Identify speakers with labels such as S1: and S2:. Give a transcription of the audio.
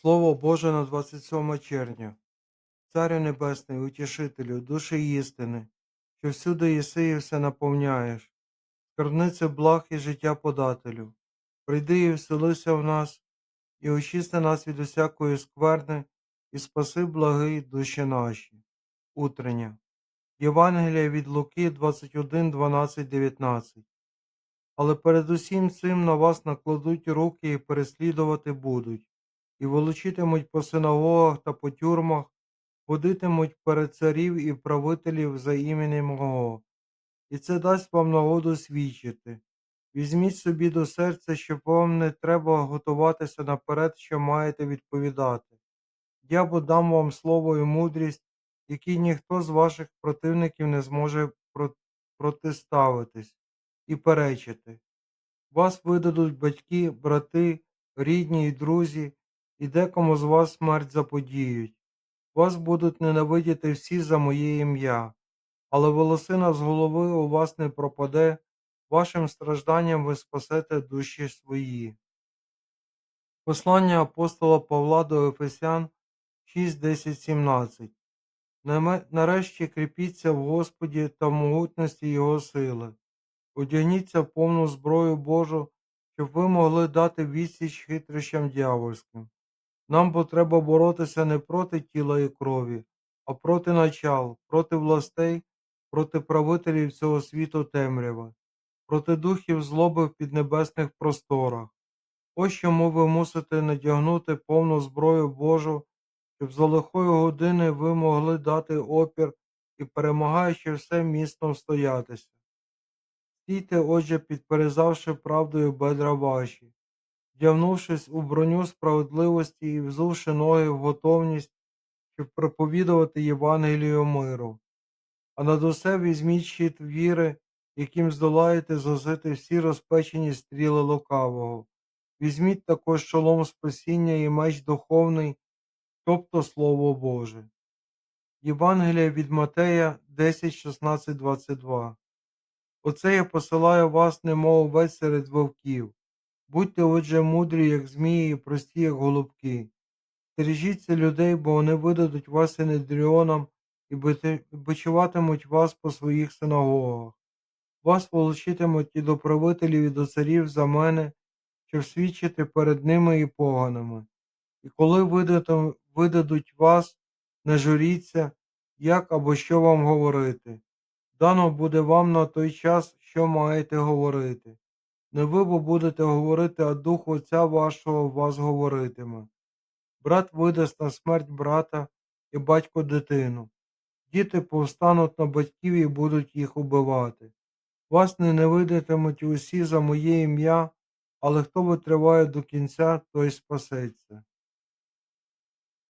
S1: Слово Боже на 27 червня. Царю Небесний, утішителю, душі істини, що всюди єси і все наповняєш, скарбнице благ і життя подателю, прийди і вселися в нас, і очисти нас від усякої скверни, і спаси благий душі наші. Утрення. Євангелія від Луки 21, 12, 19. Але перед усім цим на вас накладуть руки і переслідувати будуть, і волочитимуть по синагогах та по тюрмах, ходитимуть перед царів і правителів за іменем мого. І це дасть вам нагоду свідчити. Візьміть собі до серця, щоб вам не треба готуватися наперед, що маєте відповідати. Я бо дам вам слово і мудрість, які ніхто з ваших противників не зможе протиставитись і перечити. Вас видадуть батьки, брати, рідні і друзі, і декому з вас смерть заподіють. Вас будуть ненавидіти всі за моє ім'я, але волосина з голови у вас не пропаде, вашим стражданням ви спасете душі свої. Послання апостола Павла до Ефесян 6, 10, 17 Наме- Нарешті кріпіться в Господі та в могутності Його сили. Одягніться в повну зброю Божу, щоб ви могли дати відсіч хитрощам дьявольським. Нам бо треба боротися не проти тіла і крові, а проти начал, проти властей, проти правителів цього світу темряви, проти духів злоби в піднебесних просторах. Ось чому ви мусите надягнути повну зброю Божу, щоб за лихої години ви могли дати опір і, перемагаючи все, міцно встоятися. Стійте, отже, підперезавши правдою бедра ваші, вдягнувшись у броню справедливості і взувши ноги в готовність, щоб проповідувати Євангелію миру. А над усе візьміть щит віри, яким здолаєте згасити всі розпечені стріли лукавого. Візьміть також шолом спасіння і меч духовний, тобто Слово Боже. Євангелія від Матея 10, 16, 22 Оце я посилаю вас, немов овець серед вовків. Будьте отже мудрі, як змії, і прості, як голубки. Стережіться людей, бо вони видадуть вас синедріонам і бичуватимуть вас по своїх синагогах. Вас волочитимуть і до правителів, і до царів за мене, щоб свідчити перед ними і поганими. І коли видадуть вас, не журіться, як або що вам говорити. Дано буде вам на той час, що маєте говорити. Не ви бо будете говорити, а Дух Отця вашого вас говоритиме. Брат видасть на смерть брата і батько дитину. Діти повстануть на батьків і будуть їх убивати. Вас не ненавидитимуть усі за моє ім'я, але хто витриває до кінця, той спасеться.